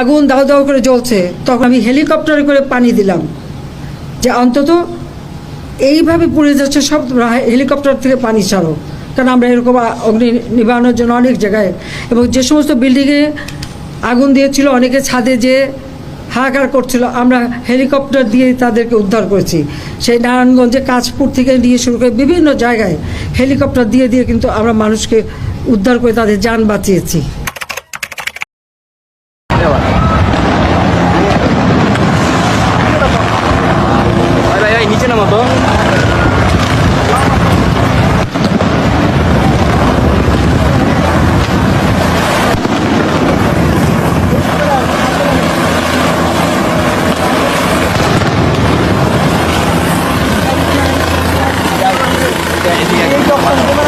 আগুন দাও দাও করে জ্বলছে, তখন আমি হেলিকপ্টারে করে পানি দিলাম। যে অন্তত এইভাবে পুড়ে যাচ্ছে সব হেলিকপ্টার থেকে পানি ছাড়ো। কারণ আমরা এরকম অগ্নি নিবারণের জন্য অনেক জায়গায় এবং যে সমস্ত বিল্ডিংয়ে আগুন দিয়েছিল, অনেকে ছাদে যে হাহাকার করছিল, আমরা হেলিকপ্টার দিয়ে তাদেরকে উদ্ধার করেছি। সেই নারায়ণগঞ্জে কাঁচপুর থেকে নিয়ে শুরু করে বিভিন্ন জায়গায় হেলিকপ্টার দিয়ে দিয়ে কিন্তু আমরা মানুষকে উদ্ধার করে তাদের যান বাঁচিয়েছি। よかったバイバイのもと你给！